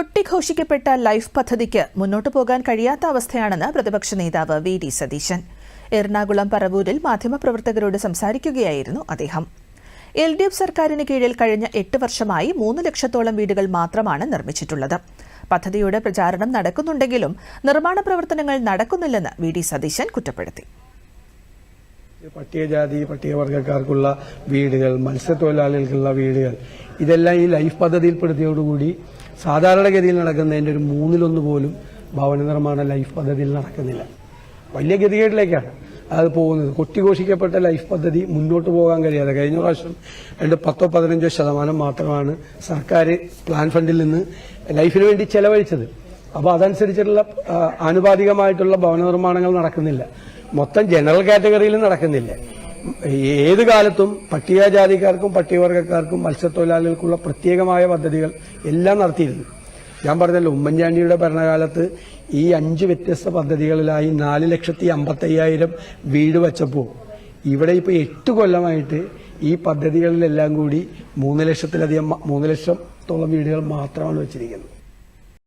കൊട്ടിഘോഷിക്കപ്പെട്ട life പദ്ധതിക്ക് മുന്നോട്ടു പോകാൻ കഴിയാത്ത അവസ്ഥയാണെന്ന് പ്രതിപക്ഷ നേതാവ് വി ഡി സതീശൻ. എറണാകുളം പറവൂരിൽ മാധ്യമപ്രവർത്തകരോട് സംസാരിക്കുകയായിരുന്നു അദ്ദേഹം. എൽ ഡി എഫ് സർക്കാരിന് കീഴിൽ കഴിഞ്ഞ എട്ട് വർഷമായി മൂന്ന് ലക്ഷത്തോളം വീടുകൾ മാത്രമാണ് നിർമ്മിച്ചിട്ടുള്ളത്. പദ്ധതിയുടെ പ്രചാരണം നടക്കുന്നുണ്ടെങ്കിലും നിർമ്മാണ പ്രവർത്തനങ്ങൾ നടക്കുന്നില്ലെന്ന് വി ഡി സതീശൻ കുറ്റപ്പെടുത്തി. പട്ടികജാതി പട്ടികവർഗക്കാർക്കുള്ള വീടുകൾ മത്സ്യത്തൊഴിലാളികൾക്കുള്ള വീടുകൾ ഇതെല്ലാം ഈ ലൈഫ് പദ്ധതിയിൽപ്പെടുത്തിയോടുകൂടി സാധാരണഗതിയിൽ നടക്കുന്നതിന്റെ ഒരു മൂന്നിലൊന്ന് പോലും ഭവന നിർമ്മാണ ലൈഫ് പദ്ധതിയിൽ നടക്കുന്നില്ല. വലിയ ഗതികേടിലേക്കാണ് അത് പോകുന്നത്. കൊട്ടിഘോഷിക്കപ്പെട്ട ലൈഫ് പദ്ധതി മുന്നോട്ട് പോകാൻ കഴിയാതെ കഴിഞ്ഞ പ്രാവശ്യം രണ്ട് പത്തോ പതിനഞ്ചോ ശതമാനം മാത്രമാണ് സർക്കാർ പ്ലാൻ ഫണ്ടിൽ നിന്ന് ലൈഫിന് വേണ്ടി ചെലവഴിച്ചത്. അപ്പോൾ അതനുസരിച്ചുള്ള ആ, ആനുപാതികമായിട്ടുള്ള ഭവന നിർമ്മാണങ്ങൾ നടക്കുന്നില്ല. മൊത്തം ജനറൽ കാറ്റഗറിയിൽ നടക്കുന്നില്ല. ഏത് കാലത്തും പട്ടികജാതിക്കാർക്കും പട്ടികവർഗക്കാർക്കും മത്സ്യത്തൊഴിലാളികൾക്കുള്ള പ്രത്യേകമായ പദ്ധതികൾ എല്ലാം നടത്തിയിരുന്നു. ഞാൻ പറഞ്ഞല്ലോ ഉമ്മൻചാണ്ടിയുടെ ഭരണകാലത്ത് ഈ അഞ്ച് വ്യത്യസ്ത പദ്ധതികളിലായി നാല് ലക്ഷത്തി അമ്പത്തയ്യായിരം വീട് വച്ചപ്പോൾ ഇവിടെ ഇപ്പോൾ എട്ട് കൊല്ലമായിട്ട് ഈ പദ്ധതികളിലെല്ലാം കൂടി മൂന്ന് ലക്ഷത്തിലധികം മൂന്ന് ലക്ഷത്തോളം വീടുകൾ മാത്രമാണ് വെച്ചിരിക്കുന്നത്.